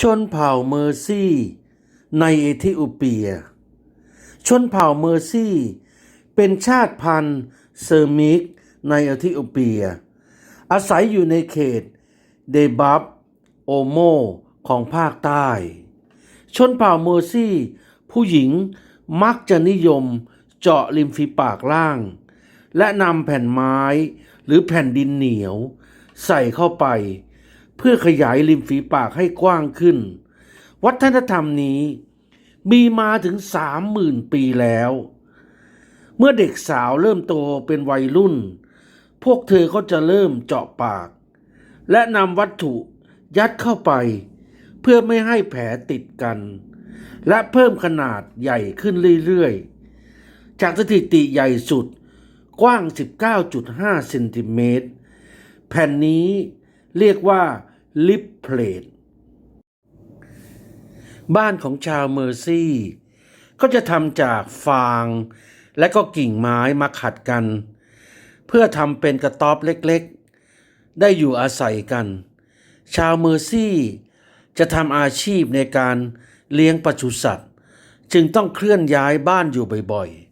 ชนเผ่าเมอร์ซี่ในเอธิโอเปีย ชนเผ่าเมอร์ซี่ เป็นชาติพันธุ์เซอร์มิกในเอธิโอเปีย อาศัยอยู่ในเขตเดบับโอโมของภาคใต้ ชนเผ่าเมอร์ซี่ ผู้หญิงมักจะนิยมเจาะริมฝีปากล่าง และนำแผ่นไม้หรือแผ่นดินเหนียว ใส่เข้าไป เพื่อขยายริมฝีปากให้กว้างขึ้น วัฒนธรรมนี้มีมาถึงสามหมื่นปีแล้ว เมื่อเด็กสาวเริ่มโตเป็นวัยรุ่น พวกเธอก็จะเริ่มเจาะปาก และนำวัตถุยัดเข้าไป เพื่อไม่ให้แผลติดกัน และเพิ่มขนาดใหญ่ขึ้นเรื่อยๆ จากสถิติใหญ่สุดกว้าง 19.5 เซนติเมตร แผ่นนี้เรียกว่า ลิปเพลทบ้านของชาวเมอร์ซี่ ก็จะทำจากฟางและก็กิ่งไม้มาขัดกัน เพื่อทำเป็นกระต๊อบเล็กๆ ได้อยู่อาศัยกัน ชาวเมอร์ซี่ จะทำอาชีพในการเลี้ยงปศุสัตว์ จึงต้องเคลื่อนย้ายบ้านอยู่บ่อยๆ